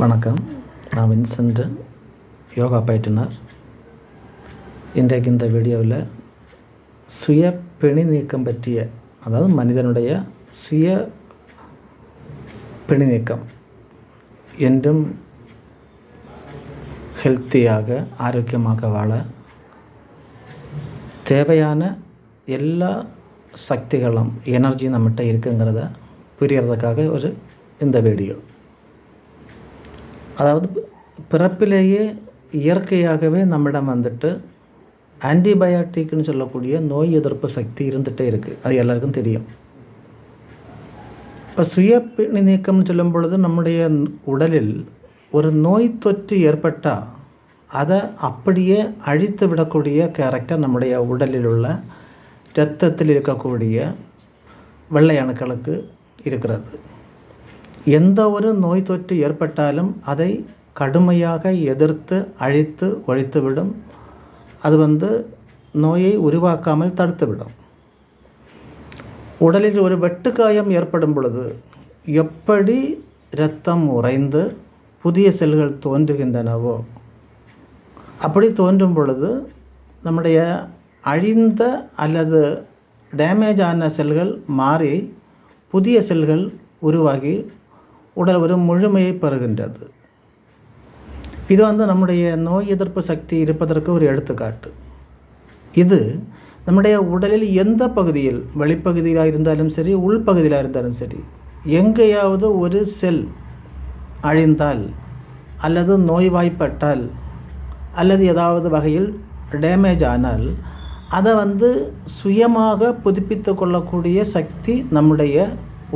வணக்கம். நான் வின்சென்ட் யோகா பயிற்றுனர். இன்றைக்கு இந்த வீடியோவில் சுய பிணி நீக்கம் பற்றிய அதாவது மனிதனுடைய சுய பிணி நீக்கம் என்றும் ஹெல்த்தியாக ஆரோக்கியமாக வாழ தேவையான எல்லா சக்திகளும் எனர்ஜியும் நம்மகிட்ட இருக்குங்கிறத புரியறதுக்காக ஒரு இந்த வீடியோ. அதாவது பிறப்பிலேயே இயற்கையாகவே நம்மிடம் வந்துட்டு ஆன்டிபயாட்டிக்னு சொல்லக்கூடிய நோய் எதிர்ப்பு சக்தி இருந்துகிட்டே இருக்குது அது எல்லாருக்கும் தெரியும். இப்போ சுய பிணி நீக்கம்னு சொல்லும் பொழுது நம்முடைய உடலில் ஒரு நோய் தொற்று ஏற்பட்டால் அதை அப்படியே அழித்து விடக்கூடிய கேரக்டர் நம்முடைய உடலில் உள்ள இரத்தத்தில் இருக்கக்கூடிய வெள்ளை அணுக்களுக்கு இருக்கிறது. எந்த ஒரு நோய் தொற்று ஏற்பட்டாலும் அதை கடுமையாக எதிர்த்து அழித்து ஒழித்துவிடும். அது வந்து நோயை உருவாக்காமல் தடுத்துவிடும். உடலில் ஒரு வெட்டுக்காயம் ஏற்படும் பொழுது எப்படி இரத்தம் உறைந்து புதிய செல்கள் தோன்றுகின்றனவோ அப்படி தோன்றும் பொழுது நம்முடைய அழிந்த அல்லது டேமேஜ் ஆன செல்கள் மாறி புதிய செல்கள் உருவாகி உடல் ஒரு முழுமையை பெறுகின்றது. இது வந்து நம்முடைய நோய் எதிர்ப்பு சக்தி இருப்பதற்கு ஒரு எடுத்துக்காட்டு. இது நம்முடைய உடலில் எந்த பகுதியில் வெளிப்பகுதியில் இருந்தாலும் சரி உள்பகுதியிலாக இருந்தாலும் சரி எங்கேயாவது ஒரு செல் அழிந்தால் அல்லது நோய்வாய்ப்பட்டால் அல்லது ஏதாவது வகையில் டேமேஜ் ஆனால் அதை வந்து சுயமாக புதுப்பித்து கொள்ளக்கூடிய சக்தி நம்முடைய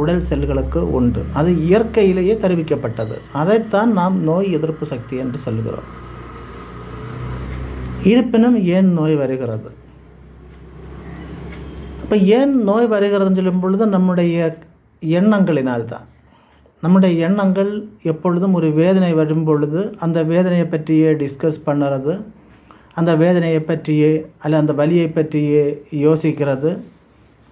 உடல் செல்களுக்கு உண்டு. அது இயற்கையிலேயே தெரிவிக்கப்பட்டது. அதைத்தான் நாம் நோய் எதிர்ப்பு சக்தி என்று சொல்கிறோம். இருப்பினும் ஏன் நோய் வருகிறது? இப்போ ஏன் நோய் வருகிறதுன்னு சொல்லும் பொழுது நம்முடைய எண்ணங்களினால் தான் நம்முடைய எண்ணங்கள் எப்பொழுதும் ஒரு வேதனை வரும் பொழுது அந்த வேதனையை பற்றியே டிஸ்கஸ் பண்ணுறது அந்த வேதனையை பற்றியே அல்ல அந்த வலியை பற்றியே யோசிக்கிறது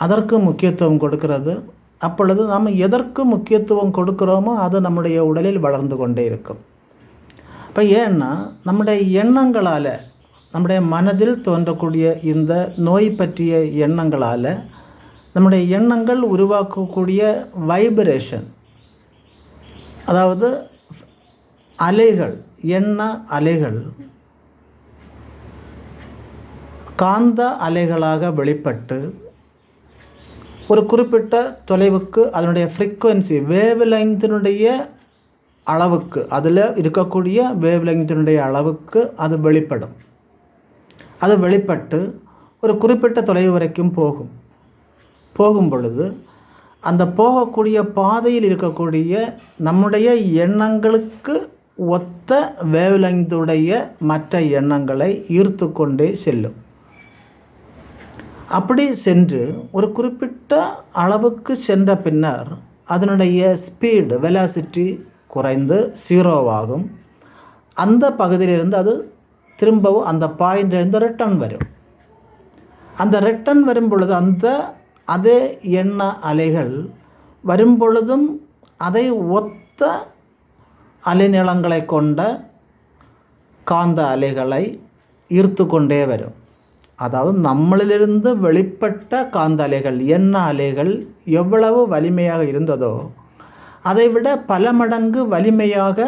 அதற்கு முக்கியத்துவம் கொடுக்கிறது அப்பொழுது நாம் எதற்கு முக்கியத்துவம் கொடுக்குறோமோ அது நம்முடைய உடலில் வளர்ந்து கொண்டே இருக்கும். இப்போ ஏன்னா நம்முடைய எண்ணங்களால் நம்முடைய மனதில் தோன்றக்கூடிய இந்த நோய் பற்றிய எண்ணங்களால் நம்முடைய எண்ணங்கள் உருவாக்கக்கூடிய வைப்ரேஷன் அதாவது அலைகள் எண்ண அலைகள் காந்த அலைகளாக வெளிப்பட்டு ஒரு குறிப்பிட்ட தொலைவுக்கு அதனுடைய ஃப்ரீக்குவென்சி வேவ் லெங்த்தினுடைய அளவுக்கு அதில் இருக்கக்கூடிய வேவ் லெங்த்தினுடைய அளவுக்கு அது வெளிப்படும். அது வெளிப்பட்டு ஒரு குறிப்பிட்ட தொலைவு வரைக்கும் போகும். போகும் பொழுது அந்த போகக்கூடிய பாதையில் இருக்கக்கூடிய நம்முடைய எண்ணங்களுக்கு ஒத்த வேவ்லெங்துடைய மற்ற எண்ணங்களை ஈர்த்து கொண்டே செல்லும். அப்படி சென்று ஒரு குறிப்பிட்ட அளவுக்கு சென்ற பின்னர் அதனுடைய ஸ்பீடு வெலாசிட்டி குறைந்து ஜீரோவாகும் அந்த பகுதியிலிருந்து அது திரும்பவும் அந்த பாயிண்டிலிருந்து ரிட்டர்ன் வரும். அந்த ரிட்டர்ன் வரும் பொழுது அந்த அதே எண்ண அலைகள் வரும் பொழுதும் அதை ஒத்த அலைநீளங்களை கொண்ட காந்த அலைகளை ஈர்த்து கொண்டே வரும். அதாவது நம்மளிலிருந்து வெளிப்பட்ட காந்த அலைகள் எண்ண அலைகள் எவ்வளவு வலிமையாக இருந்ததோ அதைவிட பல மடங்கு வலிமையாக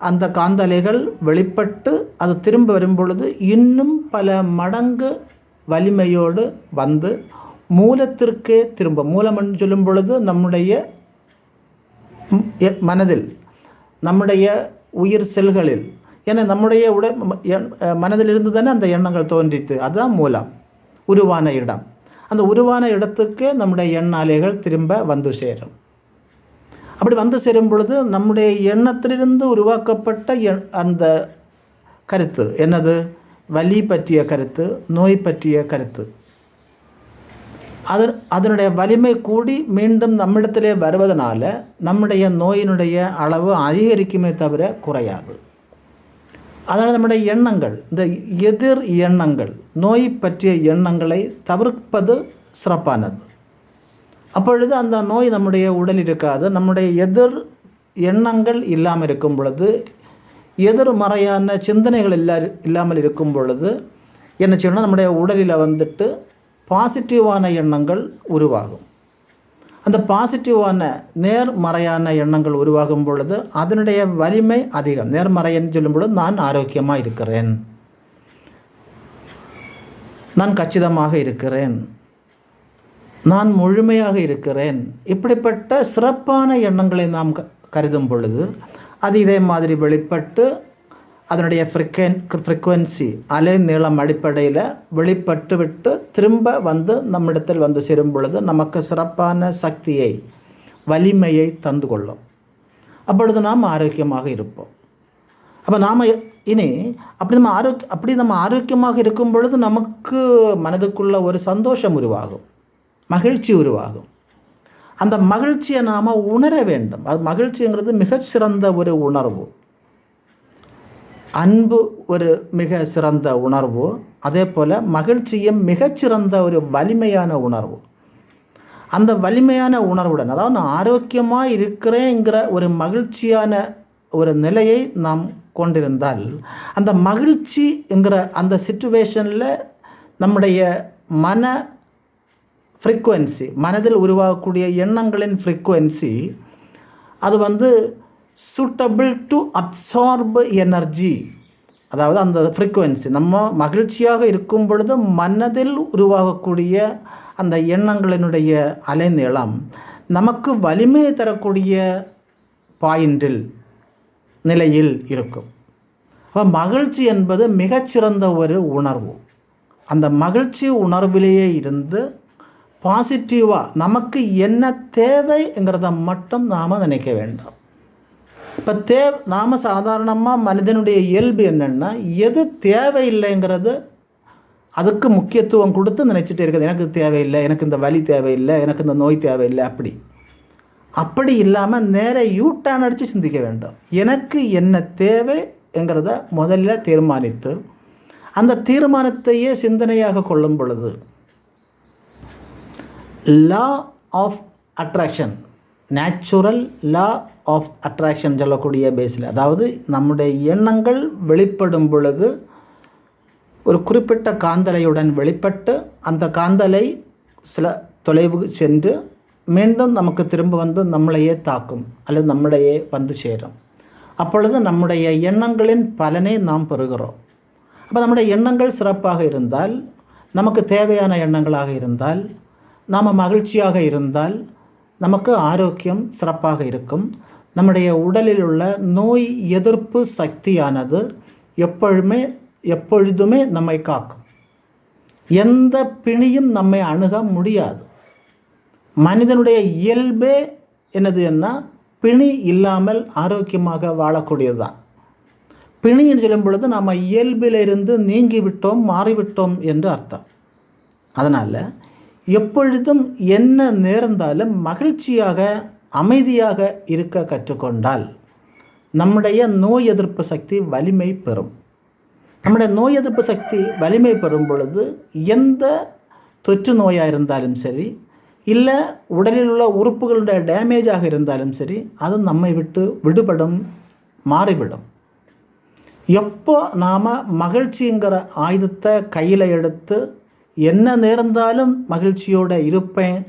அந்த காந்த அலைகள் வெளிப்பட்டு அது திரும்ப வரும்பொழுது இன்னும் பல மடங்கு வலிமையோடு வந்து மூலத்திற்கே திரும்ப மூலம் என்று சொல்லும் பொழுது நம்முடைய மனதில் நம்முடைய உயிர் செல்களில் ஏன்னா நம்முடைய உட மனதிலிருந்து தானே அந்த எண்ணங்கள் தோன்றித்து. அதுதான் மூலம். உருவான இடம். அந்த உருவான இடத்துக்கு நம்முடைய எண்ண அலைகள் திரும்ப வந்து சேரும். அப்படி வந்து சேரும் பொழுது நம்முடைய எண்ணத்திலிருந்து உருவாக்கப்பட்ட அந்த கருத்து என்னது? வலி பற்றிய கருத்து நோய் பற்றிய கருத்து. அது அதனுடைய வலிமை கூடி மீண்டும் நம்மிடத்திலே வருவதனால நம்முடைய நோயினுடைய அளவு அதிகரிக்குமே தவிர குறையாது. அதனால் நம்முடைய எண்ணங்கள் இந்த எதிர் எண்ணங்கள் நோய் பற்றிய எண்ணங்களை தவிர்ப்பது சிறப்பானது. அப்பொழுது அந்த நோய் நம்முடைய உடல் இருக்காது நம்முடைய எதிர் எண்ணங்கள் இல்லாமல் இருக்கும் பொழுது எதிர்மறையான சிந்தனைகள் இல்லா இல்லாமல் இருக்கும் பொழுது என்ன செய்யணும்னா நம்முடைய உடலில் வந்துட்டு பாசிட்டிவான எண்ணங்கள் உருவாகும். அந்த பாசிட்டிவான நேர்மறையான எண்ணங்கள் உருவாகும் பொழுது அதனுடைய வலிமை அதிகம். நேர்மறைன்னு சொல்லும் பொழுது நான் ஆரோக்கியமாக இருக்கிறேன். நான் கச்சிதமாக இருக்கிறேன். நான் முழுமையாக இருக்கிறேன். இப்படிப்பட்ட சிறப்பான எண்ணங்களை நாம் க கருதும் பொழுது அது இதே மாதிரி வெளிப்பட்டு அதனுடைய ஃப்ரிக்கன் ஃப்ரிக்குவன்சி அலை நீளம் அடிப்படையில் வெளிப்பட்டு விட்டு திரும்ப வந்து நம்மிடத்தில் வந்து சேரும் பொழுது நமக்கு சிறப்பான சக்தியை வலிமையை தந்து கொள்ளும். அப்பொழுது நாம் ஆரோக்கியமாக இருப்போம். அப்போ நாம் இனி அப்படி நம்ம ஆரோக்கிய அப்படி நம்ம ஆரோக்கியமாக இருக்கும் பொழுது நமக்கு மனதுக்குள்ள ஒரு சந்தோஷம் உருவாகும். மகிழ்ச்சி உருவாகும். அந்த மகிழ்ச்சியை நாம் உணர வேண்டும். அது மகிழ்ச்சிங்கிறது மிகச்சிறந்த ஒரு உணர்வு. அன்பு ஒரு மிக சிறந்த உணர்வு. அதே போல் மகிழ்ச்சியும் மிகச்சிறந்த ஒரு வலிமையான உணர்வு. அந்த வலிமையான உணர்வுடன் அதாவது நான் ஆரோக்கியமாக இருக்கிறேங்கிற ஒரு மகிழ்ச்சியான ஒரு நிலையை நாம் கொண்டிருந்தால் அந்த மகிழ்ச்சிங்கிற அந்த சுச்சுவேஷனில் நம்முடைய மன ஃப்ரீக்குவென்சி மனதில் உருவாகக்கூடிய எண்ணங்களின் ஃப்ரீக்குவென்சி அது வந்து சூட்டபிள் டு அப்சார்ப் எனர்ஜி அதாவது அந்த ஃப்ரீக்குவென்சி நம்ம மகிழ்ச்சியாக இருக்கும் பொழுது மனதில் உருவாகக்கூடிய அந்த எண்ணங்களினுடைய அலைநீளம் நமக்கு வலிமையை தரக்கூடிய பாயிண்டில் நிலையில் இருக்கும். அப்போ மகிழ்ச்சி என்பது மிகச்சிறந்த ஒரு உணர்வு. அந்த மகிழ்ச்சி உணர்விலேயே இருந்து பாசிட்டிவாக நமக்கு என்ன தேவைங்கிறத மட்டும் நாம் நினைக்க வேண்டாம். இப்போ தே நாம் சாதாரணமாக மனிதனுடைய இயல்பு என்னென்னா எது தேவையில்லைங்கிறது அதுக்கு முக்கியத்துவம் கொடுத்து நினச்சிட்டே இருக்குது எனக்கு தேவையில்லை எனக்கு இந்த வலி தேவையில்லை எனக்கு இந்த நோய் தேவையில்லை அப்படி. அப்படி இல்லாமல் நேர யூட்டான் அடித்து சிந்திக்க வேண்டும். எனக்கு என்ன தேவைங்கிறத முதல்ல தீர்மானித்து அந்த தீர்மானத்தையே சிந்தனையாக கொள்ளும் பொழுது law of attraction natural law of attraction சொல்லக்கூடிய பேஸில் அதாவது நம்முடைய எண்ணங்கள் வெளிப்படும் பொழுது ஒரு குறிப்பிட்ட காந்தலையுடன் வெளிப்பட்டு அந்த காந்தலை சில தொலைவு சென்று மீண்டும் நமக்கு திரும்ப வந்து நம்மளையே தாக்கும் அல்லது நம்மளையே வந்து சேரும். அப்பொழுது நம்முடைய எண்ணங்களின் பலனை நாம் பெறுகிறோம். அப்போ நம்முடைய எண்ணங்கள் சிறப்பாக இருந்தால் நமக்கு தேவையான எண்ணங்களாக இருந்தால் நாம் மகிழ்ச்சியாக இருந்தால் நமக்கு ஆரோக்கியம் சிறப்பாக இருக்கும். நம்முடைய உடலில் உள்ள நோய் எதிர்ப்பு சக்தியானது எப்பொழுதுமே எப்பொழுதுமே நம்மை காக்கும். எந்த பிணியும் நம்மை அணுக முடியாது. மனிதனுடைய இயல்பே என்னது என்ன பிணி இல்லாமல் ஆரோக்கியமாக வாழக்கூடியது தான் பிணின்னு சொல்லும் பொழுது நம்ம இயல்பிலிருந்து நீங்கிவிட்டோம் மாறிவிட்டோம் என்று அர்த்தம். அதனால் எப்பொழுதும் என்ன நேர்ந்தாலும் மகிழ்ச்சியாக அமைதியாக இருக்க கற்றுக்கொண்டால் நம்முடைய நோய் எதிர்ப்பு சக்தி வலிமை பெறும். நம்முடைய நோய் எதிர்ப்பு சக்தி வலிமை பெறும் பொழுது எந்த தொற்று நோயாக இருந்தாலும் சரி இல்லை உடலில் உள்ள உறுப்புகளுடைய டேமேஜாக இருந்தாலும் சரி அது நம்மை விட்டு விடுபடும் மாறிவிடும். எப்போ நாம் மகிழ்ச்சிங்கிற ஆயுதத்தை கையில் எடுத்து என்ன நேர்ந்தாலும் மகிழ்ச்சியோடு இருப்பேன்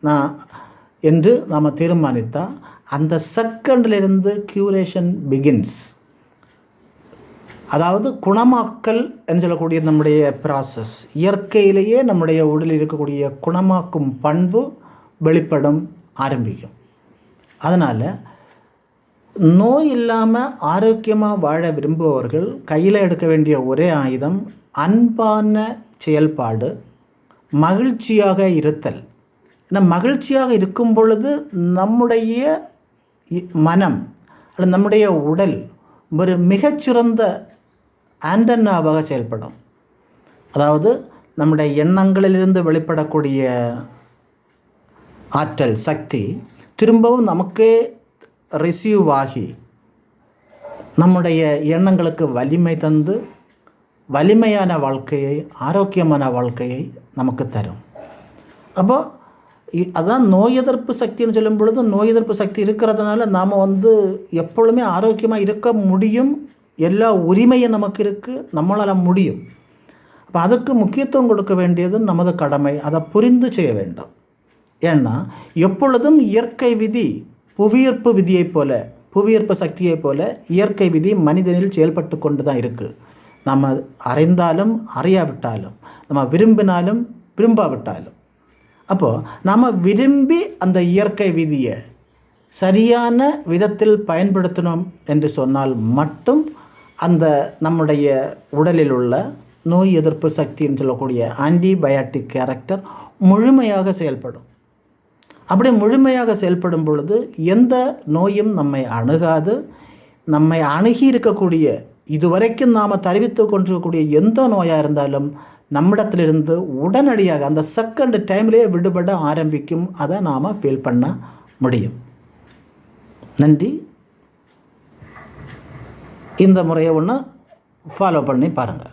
நான் என்று நாம் தீர்மானித்தால் அந்த செகண்டிலிருந்து க்யூரேஷன் பிகின்ஸ் அதாவது குணமாக்கல் என்று சொல்லக்கூடிய நம்முடைய ப்ராசஸ் இயற்கையிலேயே நம்முடைய உடலில் இருக்கக்கூடிய குணமாக்கும் பண்பு வெளிப்படும் ஆரம்பிக்கும். அதனால் நோய் இல்லாமல் ஆரோக்கியமாக வாழ விரும்புபவர்கள் கையில் எடுக்க வேண்டிய ஒரே ஆயுதம் அன்பான செயல்பாடு மகிழ்ச்சியாக இருத்தல். ஏன்னா மகிழ்ச்சியாக இருக்கும் பொழுது நம்முடைய மனம் அல்லது நம்முடைய உடல் ஒரு மிகச்சிறந்த ஆண்டனாவாக செயல்படும். அதாவது நம்முடைய எண்ணங்களிலிருந்து வெளிப்படக்கூடிய ஆற்றல் சக்தி திரும்பவும் நமக்கே ரிசீவ் ஆகி நம்முடைய எண்ணங்களுக்கு வலிமை தந்து வலிமையான வாழ்க்கையை ஆரோக்கியமான வாழ்க்கையை நமக்கு தரும். அப்போ அதான் நோய் எதிர்ப்பு சக்தின்னு சொல்லும் பொழுது நோய் எதிர்ப்பு சக்தி இருக்கிறதுனால நாம் வந்து எப்பொழுதுமே ஆரோக்கியமாக இருக்க முடியும். எல்லா உரிமையும் நமக்கு இருக்குது நம்மளால் முடியும். அப்போ அதுக்கு முக்கியத்துவம் கொடுக்க வேண்டியது நமது கடமை. அதை புரிந்து செய்ய வேண்டும். ஏன்னா எப்பொழுதும் இயற்கை விதி புவியீர்ப்பு விதியைப் போல புவியீர்ப்பு சக்தியைப் போல இயற்கை விதி மனிதனில் செயல்பட்டு கொண்டு தான் இருக்குது நம்ம அறிந்தாலும் அறியாவிட்டாலும் நம்ம விரும்பினாலும் விரும்பாவிட்டாலும். அப்போது நாம் விரும்பி அந்த இயற்கை விதியை சரியான விதத்தில் பயன்படுத்தணும் என்று சொன்னால் மட்டும் அந்த நம்முடைய உடலில் உள்ள நோய் எதிர்ப்பு சக்தின்னு சொல்லக்கூடிய ஆன்டிபயாட்டிக் கேரக்டர் முழுமையாக செயல்படும். அப்படி முழுமையாக செயல்படும் பொழுது எந்த நோயும் நம்மை அணுகாது. நம்மை அணுகி இருக்கக்கூடிய இதுவரைக்கும் நாம் தெரிவித்து கொண்டிருக்கக்கூடிய எந்த நோயாக இருந்தாலும் நம்மிடத்திலிருந்து உடனடியாக அந்த செகண்ட் டைம்லேயே விடுபட ஆரம்பிக்கும். அதை நாம் ஃபீல் பண்ண முடியும். நன்றி. இந்த முறையை ஒன்று ஃபாலோ பண்ணி பாருங்கள்